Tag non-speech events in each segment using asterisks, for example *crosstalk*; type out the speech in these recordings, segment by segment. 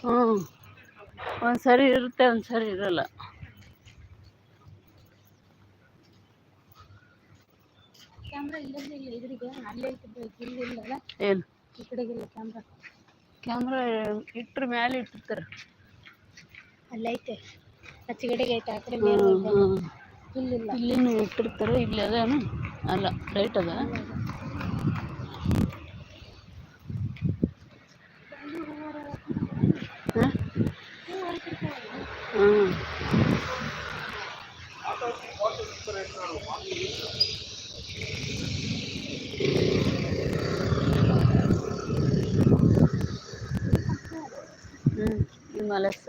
ಹ್ಞೂ ಒಂದು ಸರಿ ಇರುತ್ತೆ ಒಂದು ಸರಿ ಇರಲ್ಲ. ಏನು? ಕ್ಯಾಮ್ರಾ. ಕ್ಯಾಮ್ರಾ ಇಟ್ರ ಮ್ಯಾಲೆ ಇಟ್ಟಿರ್ತಾರೆ. ಅಲ್ಲೈತೆ ಆಚೆಗಡೆಗೆ ಐತೆ ಆ ಕಡೆ ಮೇಲೆ ಇಲ್ಲಿಲ್ಲ. ಇಲ್ಲಿನೂ ಇಟ್ಟಿರ್ತಾರೆ ಇಲ್ಲಿ ಅದೇನು? ಅಲ್ಲ ರೈಟ್ ಅದ ಹಾಂ ಹ್ಞೂ ಹ್ಞೂ ಇದು ಮಲಸ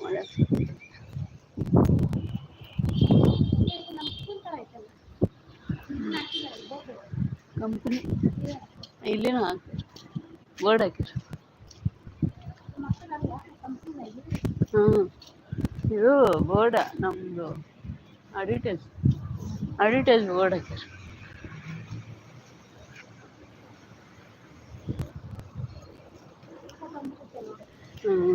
ಮಲಸ ಕಂಪ್ನಿ. ಇಲ್ಲಿನೂ ವರ್ಡ್ ಹಾಕಿರಿ ಹ್ಞೂ ಇದು ಬೋರ್ಡ ನಮ್ಮದು ಅಡ್ವರ್ಟೈಸ್ ಅಡ್ವರ್ಟೈಸ್ ಬೋರ್ಡ್ ಹಾಕ್ಯಾರ ಹ್ಞೂ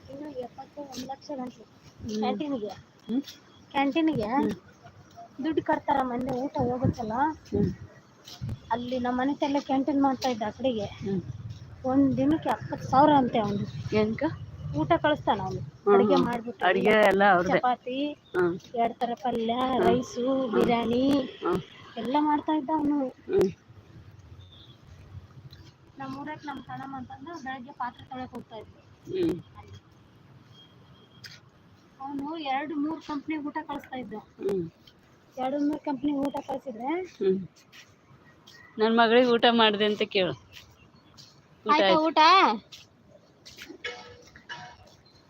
ತಿಂಗಳಿಗೆ ಎಪ್ಪತ್ತು ಒಂದು ಲಕ್ಷ ಗಂಟೆ ಕ್ಯಾಂಟೀನಿಗೆ ಕ್ಯಾಂಟೀನಿಗೆ ದುಡ್ಡು ಕಟ್ತಾರ ಮಂದಿ ಊಟ ಹೋಗುತ್ತಲ್ಲ? ಅಲ್ಲಿ ನಮ್ಮ ಮನೆ ತಲೆ ಕ್ಯಾಂಟೀನ್ ಮಾಡ್ತಾ ಇದ್ದ ಅಕಡೆಗೆ ಒಂದ್ ದಿನಕ್ಕೆ ಎಪ್ಪತ್ತು ಸಾವಿರ ಅಂತೆ ಅವನು. ಏನಕ್ಕ? ಊಟ ಕಳಿಸ್ತಾನ ಅವನು. ಅಡಿಗೆ ಮಾಡ್ಬಿಟ್ಟು ಅಡುಗೆ ಎಲ್ಲ ಚಪಾತಿ ಎರಡ್ ತರ ಪಲ್ಯ ರೈಸು ಬಿರಿಯಾನಿ ಎಲ್ಲಾ ಮಾಡ್ತಾ ಇದ್ದ ಅವನು. ನಮ್ಮ ಊರಾಗ ನಮ್ಮ ಸಣ್ಣಮ್ಮ ಅಂತಂದ್ರೆ ಬೆಳಗ್ಗೆ ಪಾತ್ರೆ ತೊಳೆಯಕ್ಕೆ ಹೋಗ್ತಾ ಇದ್ವಿ ಅವನು ಎರಡು ಮೂರು ಕಂಪ್ನಿ ಊಟ ಕಳಿಸ್ತಾ ಇದ್ದ. ಎರಡು ಮೂರು ಕಂಪ್ನಿ ಊಟ ಕಳಿಸಿದ್ರೆ ನನ್ನ ಮಗಳಿಗೆ ಊಟ ಮಾಡಿದೆ ಅಂತ ಕೇಳು. ಊಟ ಆಯ್ತಾ ಆಯ್ತು. ಊಟ?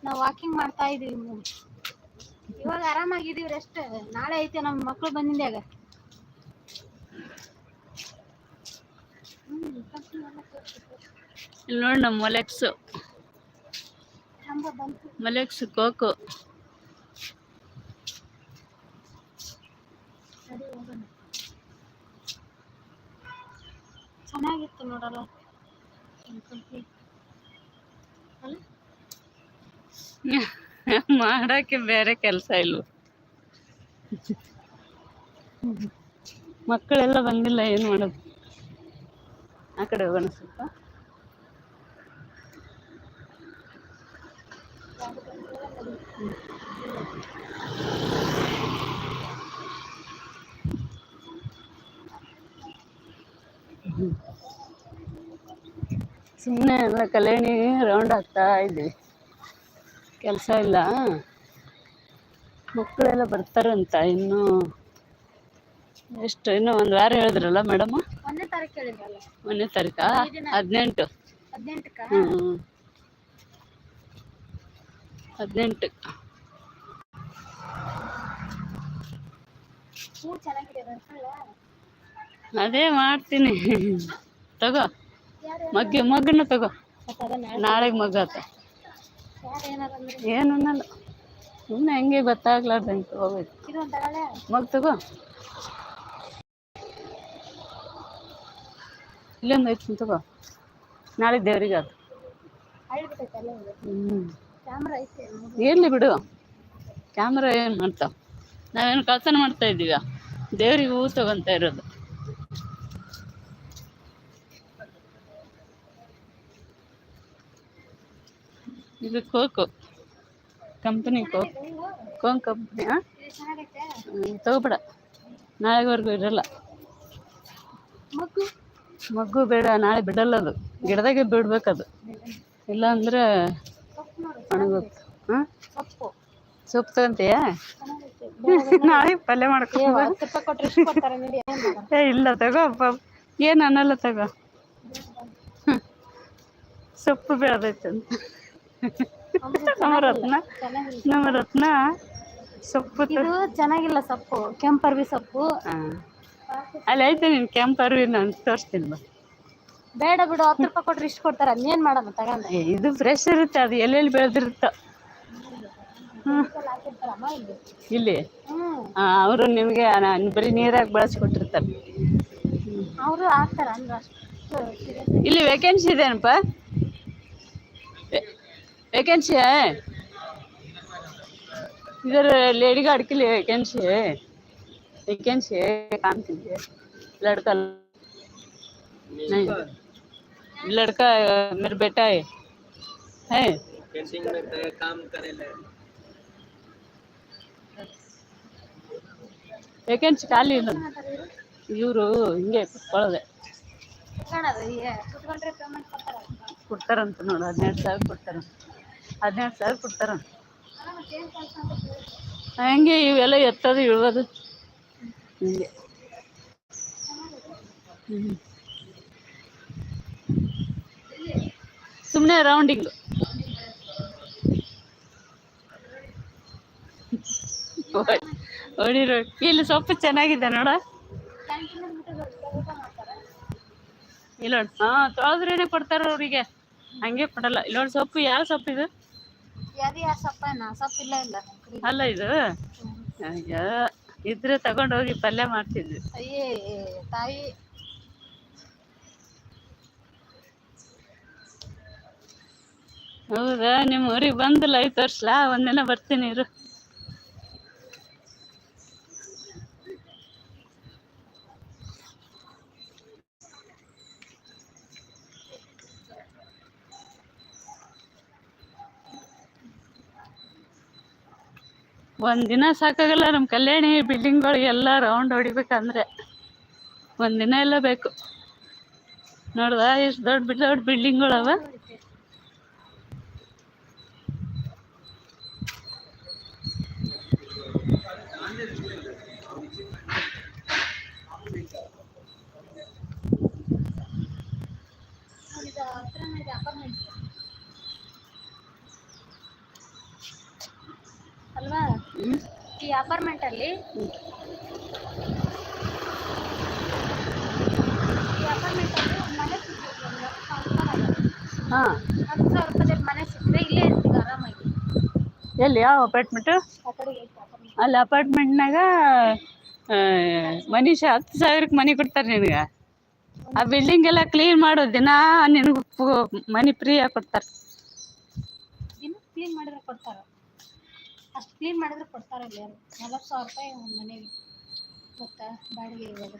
ನಾವು ವಾಕಿಂಗ್ ಮಾಡ್ತಾ ಇದೀವಿ. ಇವಾಗ ಆರಾಮಾಗಿದೀವಿ ರೆಸ್ಟ್ ನಾಳೆ ಐತೆ ನಮ್ಮ ಮಕ್ಳು ಬಂದಿಂದ್ಯಾಗ. ಇಲ್ಲಿ ನೋಡಿ ನಮ್ಮ ಮೊಲೆಕ್ಸು ಮೊಲೆಕ್ಸ್ ಕೋಕೋ ಸರಿ ಹೋಗೋಣ ಚೆನ್ನಾಗಿತ್ತು ನೋಡಲ್ಲ. *laughs* ಮಾಡಕ್ಕೆ ಬೇರೆ ಕೆಲಸ ಇಲ್ಲ. ಮಕ್ಕಳೆಲ್ಲ ಬಂದಿಲ್ಲ ಏನು ಮಾಡೋದು? ಆ ಕಡೆ ಹೋಗೋಣ ಸ್ವಲ್ಪ. ಸುಮ್ಮನೆ ಎಲ್ಲ ಕಲ್ಯಾಣಿ ರೌಂಡ್ ಆಗ್ತಾ ಇದ್ದೀವಿ ಕೆಲಸ ಇಲ್ಲ. ಮಕ್ಕಳೆಲ್ಲ ಬರ್ತಾರಂತ ಇನ್ನು. ಎಷ್ಟು ಇನ್ನೂ ಒಂದು ವಾರ ಹೇಳಿದ್ರಲ್ಲ ಮೇಡಮ್? ಒಂದನೇ ತಾರೀಕು ಹೇಳಿದ್ರಲ್ಲ. ಒಂದನೇ ತಾರೀಕಾ ಹದಿನೆಂಟು. ಹ್ಞೂ ಹದಿನೆಂಟು. ಚೆನ್ನಾಗಿದೆ ಅದೇ ಮಾಡ್ತೀನಿ. ತಗೋ. ಮಗ್ಗೆ, ಮಗ್ಗನ್ನ ತಗೋ. ನಾಳೆಗೆ ಮಗ್ಗ ಯಾರು ಏನಾರ ಅಂದ್ರೆ ಏನು ಅನ್ನಲ್ಲ. ಸುಮ್ಮನೆ ಹೆಂಗೆ ಗೊತ್ತಾಗ್ಲಾರ್ದಂಗೆ ತಗೋಬೇಕು ಮಗ್ ತಗೋ. ಇಲ್ಲೊಂದು ಐತಿ ತಗೋ. ನಾಳೆ ದೇವ್ರಿಗೆ ಅದು ಇರಲಿ ಬಿಡು. ಕ್ಯಾಮ್ರಾ ಏನು ಮಾಡ್ತಾವ? ನಾವೇನು ಕಳ್ತನ ಮಾಡ್ತಾ ಇದ್ದೀವ? ದೇವ್ರಿಗೆ ಹೂ ತಗೊಂತ ಇರೋದು. ಇದು cocoa. Company coke. Cone company ತಗೋಬೇಡ. ನಾಳೆವರೆಗೂ ಇರಲ್ಲ. ಮಗ್ಗು ಮಗು ಬೇಡ ನಾಳೆ ಬಿಡಲ್ಲ ಅದು. ಗಿಡದಾಗೆ ಬಿಡ್ಬೇಕದು. ಇಲ್ಲ ಅಂದ್ರೆ ಒಣಗೋಗ್ತು. ಹಾಂ? ಸೊಪ್ಪು. ತಗೊಂತೀಯಾ? ನಾಳೆ ಪಲ್ಯ ಮಾಡ್ಕೊ ಏ ಇಲ್ಲ ತಗೋ ಏನು ಅನ್ನಲ್ಲ ತಗೋ. ಸೊಪ್ಪು ಬೆಳೆದೈತೆ ಅಂತ ನಮ್ಮ ರತ್ನ ನಮ್ಮ ರತ್ನ ಸೊಪ್ಪು ಇದು ಚೆನ್ನಾಗಿಲ್ಲ ಸೊಪ್ಪು ಕೆಂಪರ್ವಿ ಸೊಪ್ಪು. ಹಾ. ಅಲ್ಲಿ ಐತೆ ನೀನು ಕೆಂಪರ್ವಿ ನಾನು ತೋರಿಸ್ತೀನಿ ಬಾ. ಬೇಡ ಬಿಡು ಹತ್ತು ರೂಪಾಯಿ ಕೊಟ್ರೆ ಇಷ್ಟು ಕೊಡ್ತಾರೆ ಏನು ಮಾಡೋಣ ತಗೊಂಡು? ಇದು ಫ್ರೆಶ್ ಇರುತ್ತೆ ಅದು ಎಲ್ಲೆಲ್ಲಿ ಬೆಳೆದಿರುತ್ತೋ. ಇಲ್ಲಿ? ಅವರು ನಿಮಗೆ ಬರೀ ನೀರಾಗಿ ಬಳಸ್ಕೊಟ್ಟಿರ್ತಾರೆ. ಅವರು ಹಾಕ್ತಾರ ಅಂದ್ರೆ ಇಲ್ಲಿ ವೇಕೆನ್ಸಿ ಇದೆನಪ್ಪ? ವೇಕೆನ್ಸಿ इधर लेडी गार्ड के लिए वैकेंसी है वैकेंसी है काम के लिए लड़का नहीं लड़का मेरा बेटा है है ವೇಕೆನ್ಸಿ ಖಾಲಿ ಇಲ್ಲ ಇವರು ಹಿಂಗೆ ಕುತ್ಕೊಳ್ಳೋದೆ ಕುತ್ಕೊಳ್ಳೋದು ಈ ಕುತ್ಕೊಂಡ್ರೆ ಪೇಮೆಂಟ್ ಕೊಡ್ತಾರ ಕೊಡ್ತಾರಂತ ನೋಡು ಹದಿನೆಂಟು ಸಾವಿರ ಕೊಡ್ತಾರಂತ ಹದಿನೆಂಟು ಸಾವಿರ ಕೊಡ್ತಾರ. ಹಂಗೆ ಇವೆಲ್ಲ ಎತ್ತದು ಇಳೋದು ಹಿಂಗೆ. ಹ್ಮ್. ಸುಮ್ಮನೆ ರೌಂಡಿಂಗ್ ಹೊಡಿರೋ ಇಲ್ಲಿ ಸೊಪ್ಪು ಚೆನ್ನಾಗಿದೆ ನೋಡ. ಇಲ್ಲ ಹಾ ತೊಳೆದ್ರೇನೆ ಕೊಡ್ತಾರೆ ಅವರಿಗೆ. ಹಂಗೆ ಕೊಡಲ್ಲ. ಇಲ್ಲೋಡ್ ಸೊಪ್ಪು ಯಾವ ಸೊಪ್ಪು ಇದು ಅಲ್ಲ ಇದು? ಅಯ್ಯೋ ಇದ್ರೆ ತಗೊಂಡ್ ಹೋಗಿ ಪಲ್ಯ ಮಾಡ್ತಿದ್ವಿ. ಅಯ್ಯೇ ತಾಯಿ. ಹೌದಾ? ನಿಮ್ಮ ಊರಿಗೆ ಬಂದಿಲ್ಲ ಐದು ವರ್ಷ ಒಂದಿನ ಬರ್ತೀನಿ ಇರು. ಒಂದಿನ ಸಾಕಾಗಲ್ಲ ನಮ್ ಕಲ್ಯಾಣಿ ಬಿಲ್ಡಿಂಗ್ ಬಿಲ್ಡಿಂಗ್ಗಳಿಗೆಲ್ಲ ರೌಂಡ್ ಹೊಡಿಬೇಕಂದ್ರೆ. ಒಂದಿನ ಎಲ್ಲ ಬೇಕು. ನೋಡ್ದ ದೊಡ್ಡ ದೊಡ್ಡ ಬಿಲ್ಡಿಂಗ್ಗಳವ ಇದು ಹತ್ರನೇ ಇದೆ ಅಪಾರ್ಟ್ಮೆಂಟ್ ಅಲ್ವಾ ಈ ಅಪಾರ್ಟ್ಮೆಂಟ್ ಅಲ್ಲಿ ಈ ಅಪಾರ್ಟ್ಮೆಂಟ್ ಅಲ್ಲಿ ಒಂದು ಮನೆ ಸಿಕ್ಕಿದೆ ಒಂದು ಹತ್ತು ಸಾವಿರ ರೂಪಾಯಿ. ಹಾಂ. ಹತ್ತು ಸಾವಿರ ರೂಪಾಯಿ ಮನೆ ಸಿಕ್ಕರೆ ಇಲ್ಲೇ ಇರ್ತೀವಿ ಆರಾಮಾಗಿ. ಎಲ್ಲಿ ಯಾವ ಅಪಾರ್ಟ್ಮೆಂಟು? ಅಲ್ಲಿ ಅಪಾರ್ಟ್ಮೆಂಟ್ನಾಗ ಮನುಷ್ಯ ಹತ್ತು ಸಾವಿರಕ್ಕೆ ಮನೆ ಕೊಡ್ತಾರೆ ನಿನಗೆ. ಆ ಬಿಲ್ಡಿಂಗ್ ಎಲ್ಲ ಕ್ಲೀನ್ ಮಾಡೋ ದಿನ ನಿನಗೆ ಮನಿ ಫ್ರೀಯಾಗಿ ಕೊಡ್ತಾರೆ. ಕ್ಲೀನ್ ಮಾಡಿದ್ರೆ ಕೊಡ್ತಾರ? ಅಷ್ಟು ಕ್ಲೀನ್ ಮಾಡಿದ್ರೆ ಕೊಡ್ತಾರೆ ಯಾರು ನಲವತ್ತು ಸಾವಿರ ರೂಪಾಯಿ ಒಂದು ಮನೆಗೆ ಗೊತ್ತಾ ಬಾಡಿಗೆ ಇವಾಗ.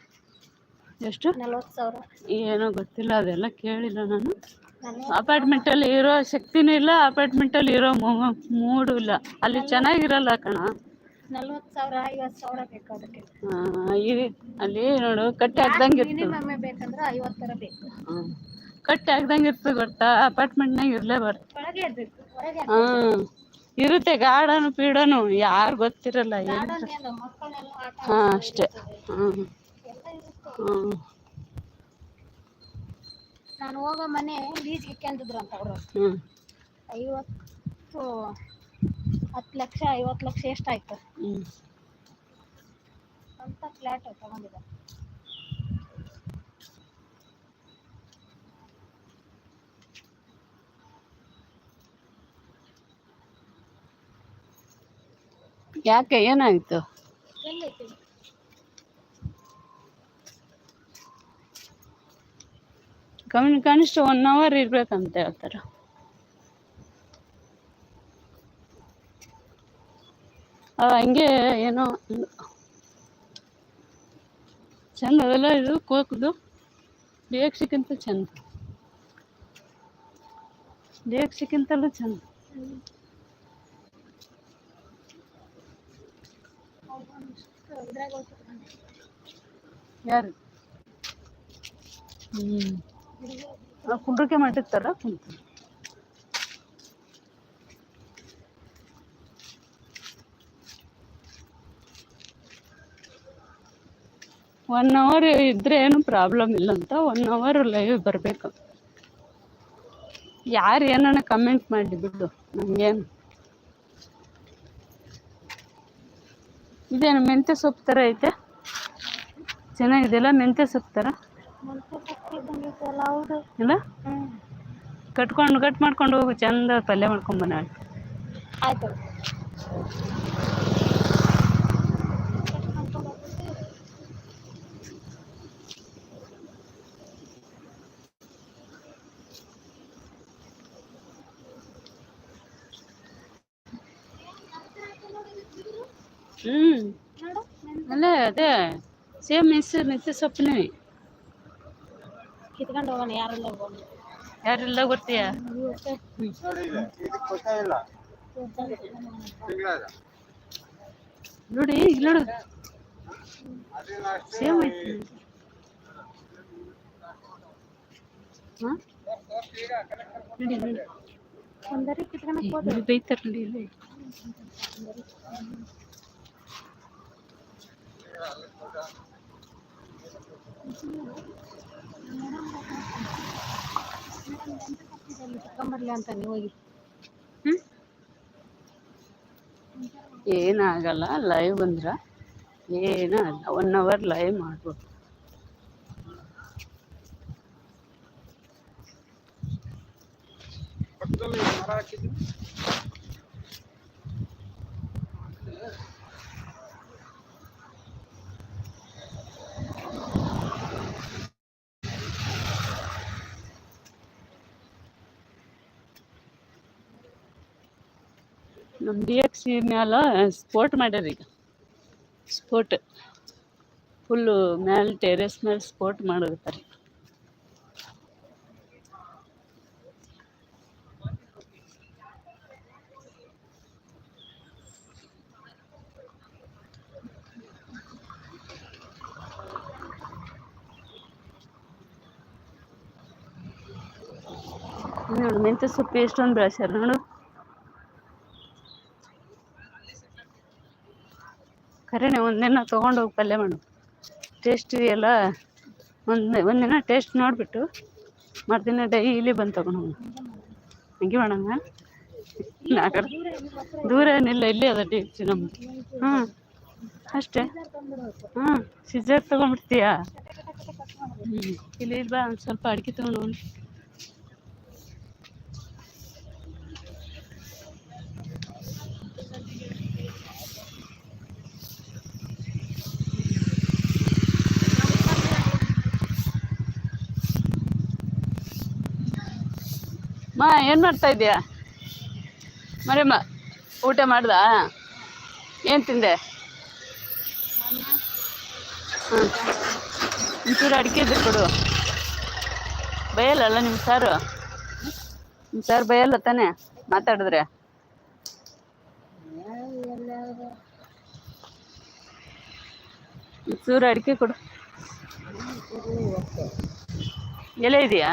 ಎಷ್ಟು? ನಲ್ವತ್ತು ಸಾವಿರ. ಏನೋ ಗೊತ್ತಿಲ್ಲ ಅದೆಲ್ಲ ಕೇಳಿಲ್ಲ ನಾನು. ಅಪಾರ್ಟ್ಮೆಂಟ್ ಅಪಾರ್ಟ್ಮೆಂಟಲ್ಲಿ ಇರೋ ಶಕ್ತಿನೂ ಇಲ್ಲ ಅಪಾರ್ಟ್ಮೆಂಟಲ್ಲಿ ಇರೋ ಮೂಡು ಇಲ್ಲ. ಅಲ್ಲಿ ಚೆನ್ನಾಗಿರಲ್ಲ ಕಣ. ನಲ್ವತ್ತು ಸಾವಿರ ಐವತ್ತು ಸಾವಿರ ಬೇಕು ಅದಕ್ಕೆ. ಅಲ್ಲಿ ನೋಡು ಕಟ್ಟಿ ಹಾಕ್ದಂಗೆ ಇರ್ತದೆ ಬೇಕಂದ್ರ ಐವತ್ತರ ಬೇಕು. ಕಟ್ಟಿ ಹಾಕ್ದಂಗೆ ಇರ್ತದೆ ಗೊತ್ತಾ? ಅಪಾರ್ಟ್ಮೆಂಟ್ನಾಗ ಇರಲೇಬಾರ್ದು ಒಳಗೆ ಇರಬೇಕು ಹೊರಗೆ ಹಾಂ. ಇರುತ್ತೆ ಗಾರ್ಡನ್ ಪೀಡನು ಯಾರು ಗೊತ್ತಿರಲ್ಲ ಹಾಂ ಅಷ್ಟೇ. ಹ್ಮ್. ಹ್ಮ್. ನಾನು ಹೋಗೋ ಮನೆ ಲೀಸ್ ಇಕ್ಕೊಂಡಿದ್ರು ಅಂತ ಅವರು. ಐವತ್ತು ಹತ್ತು ಲಕ್ಷ ಐವತ್ತು ಲಕ್ಷ ಎಷ್ಟಾಯ್ತು? ಅಂತ ಫ್ಲ್ಯಾಟ್ ತಗೊಂಡಿದ್ದೆ. ಯಾಕೆ? ಏನಾಯ್ತು? ಕಮ್ಮಿ ಕನಿಷ್ಠ ಒನ್ ಅವರ್ ಇರ್ಬೇಕಂತ ಹೇಳ್ತಾರೆ. ಹಂಗೆ ಏನೋ ಚಂದ ಅದೆಲ್ಲ ಇದು, ಕೋಕದು. ಡಿಎಕ್ಸಿಕ್ಕಿಂತ ಚಂದ. ಡಿಎಕ್ಸಿಕ್ಕಿಂತಲೂ ಚಂದ. ಯಾರು? ಹ್ಞೂ ಕುಂಡ್ರಿಕೆ ಮಾಡಿರ್ತಾರ ಕುಂತ ಒನ್ ಅವರ್ ಇದ್ರೆ ಏನು ಪ್ರಾಬ್ಲಮ್ ಇಲ್ಲ ಅಂತ ಒನ್ ಅವರ್ ಲೈವ್ ಬರಬೇಕು. ಯಾರು ಏನನ್ನ ಕಮೆಂಟ್ ಮಾಡಿ ಬಿಡು ನಮಗೇನು ಇದೇನು ಮೆಂತ್ಯ ಸೊಪ್ಪು ಥರ ಐತೆ? ಚೆನ್ನಾಗಿದೆಯಲ್ಲ ಮೆಂತ್ಯ ಸೊಪ್ಪು ಥರ ಇಲ್ಲ? ಕಟ್ಕೊಂಡು, ಕಟ್ ಮಾಡ್ಕೊಂಡು ಹೋಗು, ಚಂದ ಪಲ್ಯ ಮಾಡ್ಕೊಂಡ್ಬನ್ನ ಆಯ್ತು ಹ್ಞೂ ನೋಡು ಅಲ್ಲ ಅದೇ ಸೇಮ್ ಮೆಸ್ ಮೆಂತ್ಯ ಸೊಪ್ಪನೇ ಕಿತ್ಕೊಂಡು ಹೋಗೋಣ ಯಾರೆಲ್ಲ ಹೋಗೋಣ ಯಾರೆಲ್ಲ ಗೊತ್ತೀಯಾ ನೋಡಿ ಇಲ್ಲಿ ನೋಡು ಸೇಮ್ ಐತಿ ಹಾಂ ನೋಡಿ ನೋಡಿ ಒಂದರಿ ಕಿತ್ಕೊಂಡು ಇಲ್ಲಿ ಬೈತಾರೆ ನೋಡಿ ಇಲ್ಲಿ ಹೋಗಿ. ಹ್ಞೂ ಏನಾಗಲ್ಲ ಲೈವ್ ಬಂದ್ರೆ ಏನೂ ಅಲ್ಲ ಒನ್ ಅವರ್ ಲೈವ್ ಮಾಡ್ಬೋದು ನಮ್ಮ ಡಿ ಸಿ ಮ್ಯಾಲ ಸ್ಪೋರ್ಟ್ ಮಾಡ್ಯಾರ ಈಗ. ಸ್ಪೋರ್ಟ್ ಫುಲ್ಲು ಮ್ಯಾಲೆ ಟೆರೆಸ್ ಮೇಲೆ ಸ್ಪೋರ್ಟ್ ಮಾಡಕತ್ತಾರೆ ನೋಡು ಮೆಂತ್ಯ ಸೊಪ್ಪು ಎಷ್ಟೊಂದು ಬೆಳೆಸ್ಯಾರ ನೋಡು. ಖರೇನೆ ಒಂದಿನ ತೊಗೊಂಡೋಗಿ ಪಲ್ಯ ಮಾಡು. ಟೇಸ್ಟ್ ಎಲ್ಲ ಒಂದು ಒಂದಿನ ಟೇಸ್ಟ್ ನೋಡಿಬಿಟ್ಟು ಮರುದಿನ ಡೈಲಿ ಬಂದು ತೊಗೊಂಡು ಹೋಗು. ಮಾಡೋಣ? ನಾಗರ ದೂರ ಏನಿಲ್ಲ, ಇಲ್ಲೇ ಅದ ಟೇಸ್ಟ್ ನಮ್ದು. ಹಾಂ ಅಷ್ಟೇ. ಹಾಂ ಸಿಜರ್ ತೊಗೊಂಡ್ಬಿಡ್ತೀಯಾ? ಹ್ಞೂ ಇಲ್ಲಿ ಬಾ ಒಂದು ಸ್ವಲ್ಪ ಅಡಿಕೆ ತೊಗೊಂಡು ಮಾ, ಏನು ಮಾಡ್ತಾ ಇದೀಯಾ ಮರಿಯಮ್ಮ, ಊಟ ಮಾಡ್ದಾ? ಏನು ತಿಂದೆ? ಹ್ಞೂ ಒಂಚೂರು ಅಡಿಕೆ ಇದ್ರೆ ಕೊಡು. ಬಯಲಲ್ಲ ನಿಮ್ಮ ಸಾರು? ನಿಮ್ಮ ಸಾರು ಬೈಯಲ್ಲ ತಾನೆ? ಮಾತಾಡಿದ್ರೆ? ಒಂಚೂರು ಅಡಿಕೆ ಕೊಡು. ಎಲೆ ಇದೆಯಾ?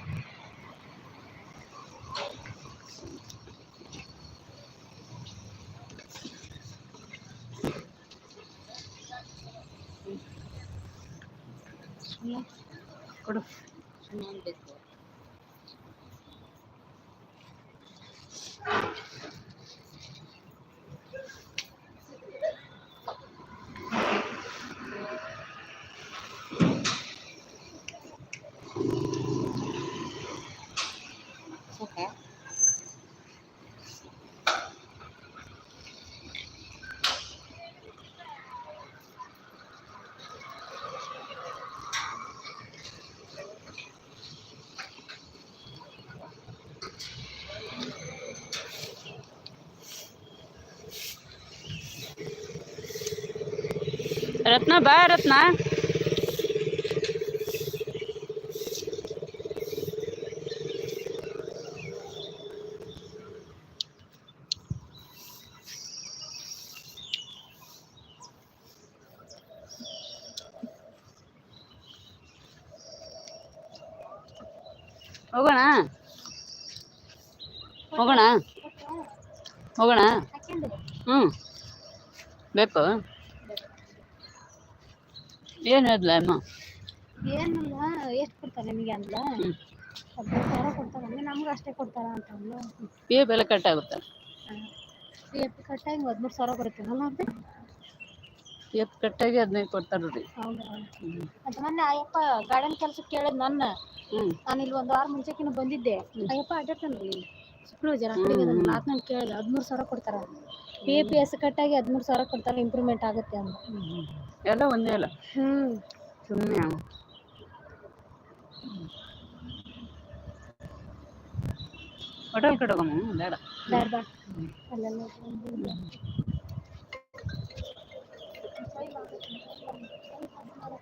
ರತ್ನ ಬಾ ರತ್ನ ಹೋಗೋಣ? ಹೋಗೋಣ? ಹೋಗೋಣ? ಹಾಕ್ಯಂಡು ಹ್ಞೂ ಬೇಕು. ಏನು ಹೇಳಿದ್ಲ ಅಮ್ಮ? ಏನಲ್ಲ ಎಷ್ಟು ಕೊಡ್ತಾರೆ ನಿಮಗೆ ಅಂದ್ಲ? ಹದಿನೈದು ಸಾವಿರ ಕೊಡ್ತಾರೆ ಅಂದ್ರೆ ನಮ್ಗೆ ಅಷ್ಟೇ ಕೊಡ್ತಾರ ಅಂತ ಅಂದ್ಲು. ಪಿ ಎಫ್ ಎಲ್ಲ ಕಟ್ ಆಗುತ್ತೆ? ಪಿ ಎಫ್ ಕಟ್ಟಾಗಿ ಹದಿಮೂರು ಸಾವಿರ ಬರುತ್ತೇನಲ್ಲ ಅದು ಪಿ ಎಫ್ ಕಟ್ಟಾಗಿ ಹದಿನೈದು ಕೊಡ್ತಾರೆ ನೋಡಿ. ಹೌದಾ? ಅದು ಮೊನ್ನೆ ಅಯ್ಯಪ್ಪ ಗಾರ್ಡನ್ ಕೆಲಸಕ್ಕೆ ಕೇಳಿದ್ ನನ್ನ ನಾನು ಇಲ್ಲಿ ಒಂದು ವಾರ ಮುಂಚೆಕಿನ ಬಂದಿದ್ದೆ. ಅಯ್ಯಪ್ಪ ರೀ ಸುಪ್ರು ಜನ ನಾನು ಕೇಳಿದೆ ಹದಿಮೂರು ಸಾವಿರ ಕೊಡ್ತಾರ ಪಿ ಎ ಪಿ ಎಸ್ ಕಟ್ಟಾಗಿ ಹದಿಮೂರು ಸಾವಿರ ಕೊಡ್ತಾರೆ ಇಂಪ್ರೂವ್ಮೆಂಟ್ ಆಗುತ್ತೆ ಅಂತ. ಎಲ್ಲ ಒಂದೇ ಅಲ್ಲ. ಹ್ಮ್ ಸುಮ್ಮನೆ ಹೋಟೆಲ್ ಕಡೆ ಹೋಗಮ್ಮ ಬೇಡ. ಬೇಡ ಬೇಡ. ಅಲ್ಲೆಲ್ಲ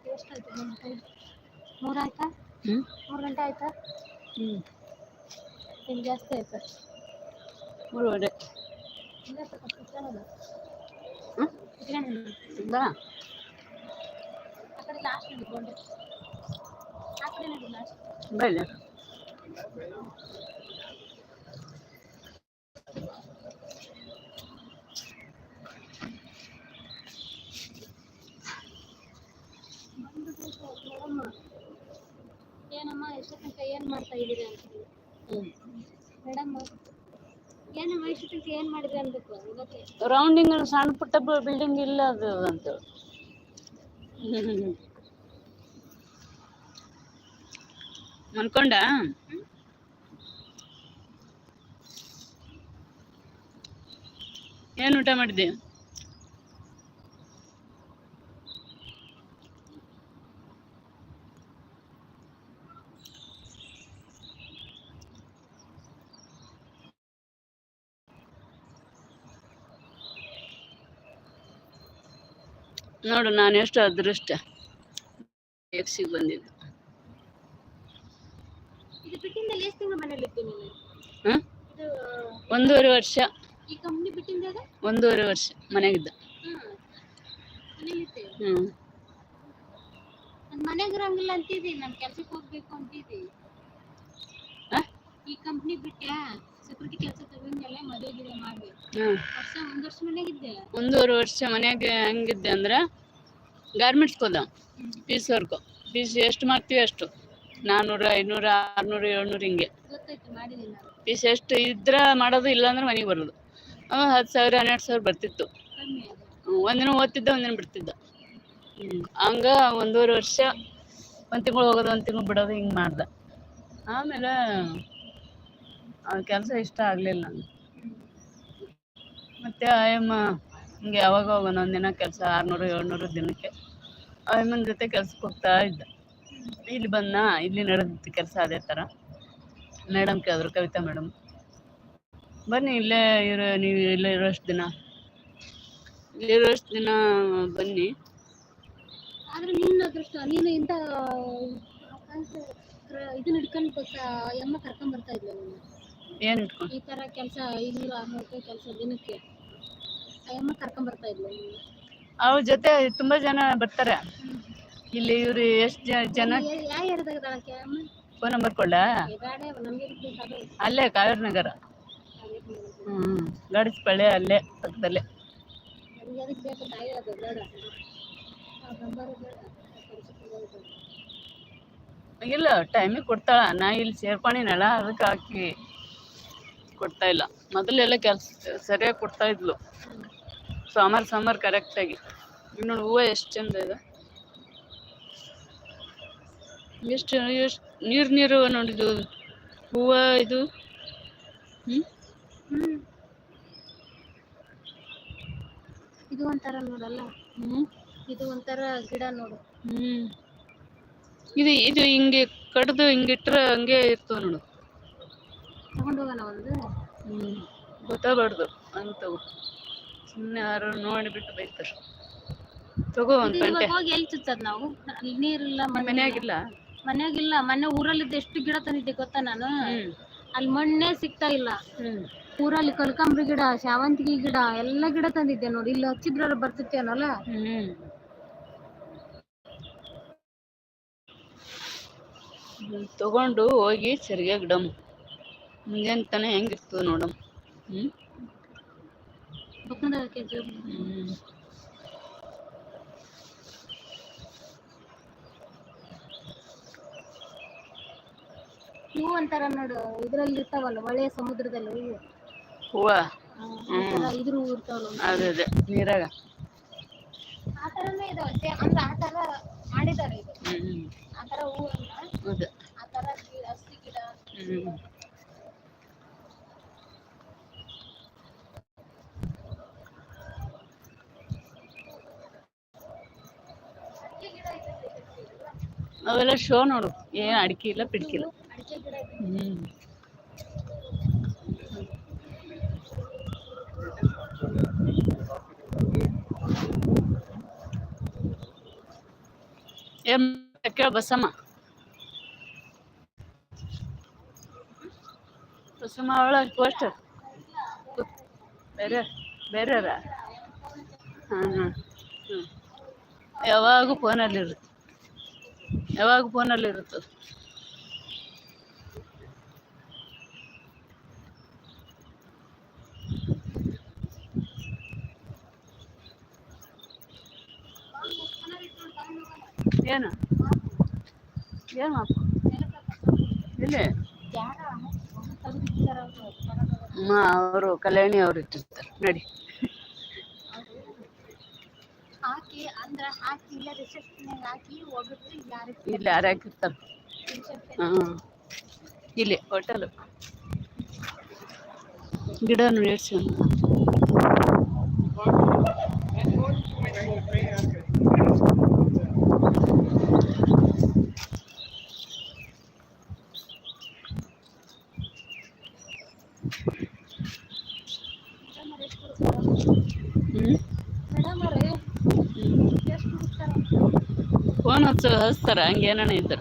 ಎಷ್ಟಾಯ್ತು ಮೂರು ಆಯ್ತಾ ಹ್ಞೂ ಮೂರು ಗಂಟೆ ಆಯ್ತಾ? ಹ್ಞೂ ಜಾಸ್ತಿ ಆಯ್ತಾ? ಮೂರು ಸ್ವಲ್ಪ ಕುತ್ಕೊಳ್ಳೋದು. ಹ್ಞೂ ಕುತ್ಕೊಳ್ಳೋದು. ಬಾ ಆ ಕಡೆ ಲಾಸ್ಟ್ ನಡ್ಕೊಂಡೆ ಆ ಕಡೆ ನಡಿ ಲಾಸ್ಟ್ ಬಾ ಇಲ್ಲಿ ನೋಡಮ್ಮ ಏನಮ್ಮ ಎಷ್ಟು ತನಕ ಏನು ಮಾಡ್ತಾ ಇದ್ದೀರಿ ಅಂತ ಹ್ಞೂ ಮೇಡಮ್ ರೌಂಡಿಂಗ್ ಸಣ್ಣ ಪುಟ್ಟ ಬಿಲ್ಡಿಂಗ್ ಇಲ್ಲ ಅದು ಅಂತ. ಅನ್ಕೊಂಡ ಏನು ಊಟ ಮಾಡಿದ್ದೆ? ನೋಡು ನಾನು ಎಷ್ಟು ಅದೃಷ್ಟ. ಎಕ್ಸಿಗೆ ಬಂದಿದ್ದು. ಒಂದೂವರೆ ವರ್ಷ. ಈ ಕಂಪ್ನಿ ಬಿಟ್ಟಿಂದಾಗ ಒಂದೂವರೆ ವರ್ಷ ಮನೆಗಿದ್ದ. ಹ್ಮ್. ಮನೆಗೆ ಇರಂಗಿಲ್ಲ ಅಂತಿದ್ದಿ ನಾನು ಕೆಲ್ಸಕ್ಕೆ ಹೋಗ್ಬೇಕು ಅಂತಿದ್ದಿ ಈ ಕಂಪ್ನಿ ಬಿಟ್ಟೆ ಸೆಕ್ಯೂರಿಟಿ ಕೆಲಸ ತಗೊಂಡೆಲ್ಲ ಮದುವೆ ಗಿದುವೆ ಮಾಡಿ ವರ್ಷ ಒಂದ್ ವರ್ಷ ಮನೆಗಿದ್ದೆ. ಒಂದೂವರೆ ವರ್ಷ ಮನೆಗೆ ಹೆಂಗಿದ್ದೆ ಅಂದ್ರೆ ಗಾರ್ಮೆಂಟ್ಸ್ಗೆ ಹೋದ ಪೀಸ್ ವರ್ಕು ಪೀಸ್ ಎಷ್ಟು ಮಾಡ್ತೀವಿ ಅಷ್ಟು. ನಾನ್ನೂರು ಐನೂರು ಆರ್ನೂರು ಏಳ್ನೂರು ಹಿಂಗೆ. ಪೀಸ್ ಎಷ್ಟು ಇದ್ರ ಮಾಡೋದು ಇಲ್ಲಾಂದ್ರೆ ಮನೆಗೆ ಬರೋದು. ಹತ್ತು ಸಾವಿರ ಹನ್ನೆರಡು ಸಾವಿರ ಬರ್ತಿತ್ತು. ಒಂದಿನ ಓದ್ತಿದ್ದೆ ಒಂದಿನ ಬಿಡ್ತಿದ್ದ. ಹಂಗ ಒಂದೂವರೆ ವರ್ಷ ಒಂದ್ ತಿಂಗಳು ಹೋಗೋದು ಒಂದ್ ತಿಂಗಳು ಬಿಡೋದು ಹಿಂಗ್ ಮಾಡ್ದೆ. ಆಮೇಲೆ ಆ ಕೆಲಸ ಇಷ್ಟ ಆಗಲಿಲ್ಲ ನಂಗೆ. ಮತ್ತು ಆಯಮ್ಮ ಹಿಂಗೆ ಯಾವಾಗ ಒಂದೊಂದು ದಿನ ಕೆಲಸ ಆರುನೂರು, ಏಳ್ನೂರು ದಿನಕ್ಕೆ. ಆಯಮ್ಮನ ಜೊತೆ ಕೆಲ್ಸಕ್ಕೆ ಹೋಗ್ತಾ ಇದ್ದ. ಇಲ್ಲಿ ಬಂದ, ಇಲ್ಲಿ ನಡೆದಿತ್ತು ಕೆಲಸ ಅದೇ ಥರ ಮೇಡಮ್ ಕೇಳಿದ್ರು, ಕವಿತಾ ಮೇಡಮ್ ಬನ್ನಿ, ಇಲ್ಲೇ ಇರೋ, ನೀವು ಇಲ್ಲೇ ಇರೋಷ್ಟು ದಿನ. ಇಲ್ಲಿ ಇರೋಷ್ಟು ದಿನ ಬನ್ನಿ. ಆದ್ರೆ ಅದೃಷ್ಟ, ನೀನು ಇಂಥ ಇದನ್ನ ಹಿಡ್ಕೊಂಡು ಬರ್ತಾ ಏನು? ಇಟ್ಕೊಂಡು ಈ ತರ ಕೆಲಸ ಐನೂರು ಆರ್ನೂರು ರೂಪಾಯಿ ಕೆಲಸ ದಿನಕ್ಕೆ. ಅಯ್ಯಮ್ಮ ಎಮ್ಮ ಕರ್ಕೊಂಡ್ ಬರ್ತಾ ಇದ್ಲ. ಅವ್ರ ಜೊತೆ ತುಂಬಾ ಜನ ಬರ್ತಾರೆ. ಇಲ್ಲಿ ಇವ್ರು ಎಷ್ಟು ಜನ? ಯಾವ ಏರಿಯಾದಾಗ ಅದಾಳಕ್ಕೆ ಅಮ್ಮ ಫೋನ್ ನಂಬರ್ ಕೊಡ್ಲ? ನಮಗೆ ಬೇಕಾದ್ರೆ ಅಲ್ಲೇ ಕಾವೇರಿ ನಗರ. ಹ್ಞೂ ಗಾಡಿಸ್ಪಳ್ಳಿ ಅಲ್ಲೇ ಪಕ್ಕದಲ್ಲೇ. ಇಲ್ಲ ಅದಕ್ಕೆ ಬೇಕು ತಾಯಿ ಅದು ಬೇಡ. ಆ ನಂಬರ್ ಬೇಡ. ಇಲ್ಲ ಟೈಮಿಗೆ ಕೊಡ್ತಾಳ. ನಾ ಇಲ್ಲಿ ಸೇರ್ಕೊಂಡಿನಲ್ಲ ಅದಕ್ಕೆ ಹಾಕಿ ಕೊಡ್ತಾ ಇಲ್ಲ. ಮೊದಲೆಲ್ಲ ಕೆಲಸ ಸರಿಯಾಗಿ ಕೊಡ್ತಾ ಇದ್ಲು. ಸೋಮವಾರ ಕರೆಕ್ಟ್ ಕರೆಕ್ಟಾಗಿ ನೋಡು ಹೂವು ಎಷ್ಟು ಚಂದ ಇದೆ. ಎಷ್ಟು ಎಷ್ಟು ನೀರು ನೀರು ನೋಡಿದ್ದು. ಹೂವು ಇದು. ಹ್ಞೂ ಇದು ಒಂಥರ ನೋಡಲ್ಲ. ಹ್ಞೂ ಇದು ಒಂಥರ ಗಿಡ ನೋಡು. ಹ್ಮ್. ಇದು ಇದು ಹಿಂಗೆ ಕಡ್ದು ಹಿಂಗಿಟ್ರೆ ಹಂಗೆ ಇರ್ತವೆ ನೋಡು. ತಗೊಂಡು ಹೋಗೋಣ ಒಂದು? ಹ್ಞೂ ಗೊತ್ತಾಗಬಾರ್ದು ಅಂತವು. ಸುಮ್ಮನೆ ಯಾರು ನೋಡಿಬಿಟ್ಟು ಬೈತಾರೆ. ತಗೋ ಒಂದು ಗಂಟೆ ಹೋಗಿ ಎಲ್ಲಿ ಚುಚ್ಚದ್ ನಾವು? ಅಲ್ಲಿ ನೀರಿಲ್ಲ ಮನೆಯಾಗಿಲ್ಲ ಮನೆ ಮನೆಯಾಗಿಲ್ಲ? ಮನೆ ಊರಲ್ಲಿ ಊರಲ್ಲಿದ್ದ ಎಷ್ಟು ಗಿಡ ತಂದಿದ್ದೆ ಗೊತ್ತಾ ನಾನು? ಅಲ್ಲಿ ಮಣ್ಣೇ ಸಿಗ್ತಾ ಇಲ್ಲ. ಊರಲ್ಲಿ ಕಲ್ಕಂಬ್ರಿ ಗಿಡ ಶಾವಂತಿಗೆ ಗಿಡ ಎಲ್ಲ ಗಿಡ ತಂದಿದ್ದೆ ನೋಡಿ. ಇಲ್ಲಿ ಹಚ್ಚಿದ್ರ ಬರ್ತಿತ್ತೇನಲ್ಲ ಹ್ಮ್. ತಗೊಂಡು ಹೋಗಿ ಸರಿಯಾಗಿ ಇಡಮ್. ಮುಂಜಾನೆ ತನ ಹೆಂಗಿರ್ತದೆ ನೋಡಮ್ ಹ್ಞೂ ಹ್ಮ್ ಹೂವು ಅಂತಾರ ನೋಡು ಇದ್ರಲ್ಲಿ ಇರ್ತಾವಲ್ಲ ಒಳ್ಳೆಯ ಸಮುದ್ರದಲ್ಲಿ ಹೂವು. ಹೂವ? ತರ ಇದ್ರ ಹೂವು ಇರ್ತಾವಲ್ಲ ಅದೇ ಅದೇ. ನೀರಾಗ? ಆ ತರನೇ ಇದಾವೆ ಅಂದ್ರೆ ಆ ಥರ ಮಾಡಿದ್ದಾರೆ ಇದು. ಹ್ಮ್ ಆ ಥರ ಹೂವನ್ನ ಅದೇ. ಆ ತರ ಗಿ- ಹಸಿ ಗಿಡ. ಹ್ಮ್. ಅವೆಲ್ಲ ಶೋ ನೋಡು. ಏನು ಅಡಿಕೆ ಇಲ್ಲ ಪಿಡ್ಕಿಲ್ಲ ಹ್ಮ್. ಏನ್ ಕೇಳ ಬಸಮ್ಮ. ಬಸಮ್ಮ ಅವಳ ಪೋಸ್ಟ್ ಬೇರೆ, ಬೇರೆಯವ್ರ? ಹಾಂ ಹಾಂ ಹ್ಞೂ ಯಾವಾಗೂ ಫೋನಲ್ಲಿರುತ್ತೆ ಯಾವಾಗ ಫೋನಲ್ಲಿರುತ್ತದೆ ಏನು? ಏನು ಮಾಪ ಇಲ್ಲಿ? ಅವ್ರು. ಅವರು ಕಲ್ಯಾಣಿ ಅವ್ರು ಇಟ್ಟಿರ್ತಾರೆ ನಡಿ. ಹಾಕಿ ಅಂದ್ರ ಹಾಕಿ ಇಲ್ಲ ಹಾಕಿ ಇಲ್ಲ ಯಾರಿಗೆ ಇಲ್ಲಿ ಯಾರು ಹಾಕಿರ್ತಾರೆ? ಹಾಂ ಇಲ್ಲಿ ಹೋಟೆಲು ಗಿಡ ನಡೆಸಿ ಹ್ಞೂ ಮೇಡಮ್ ಅವ್ರೆ ಎಷ್ಟು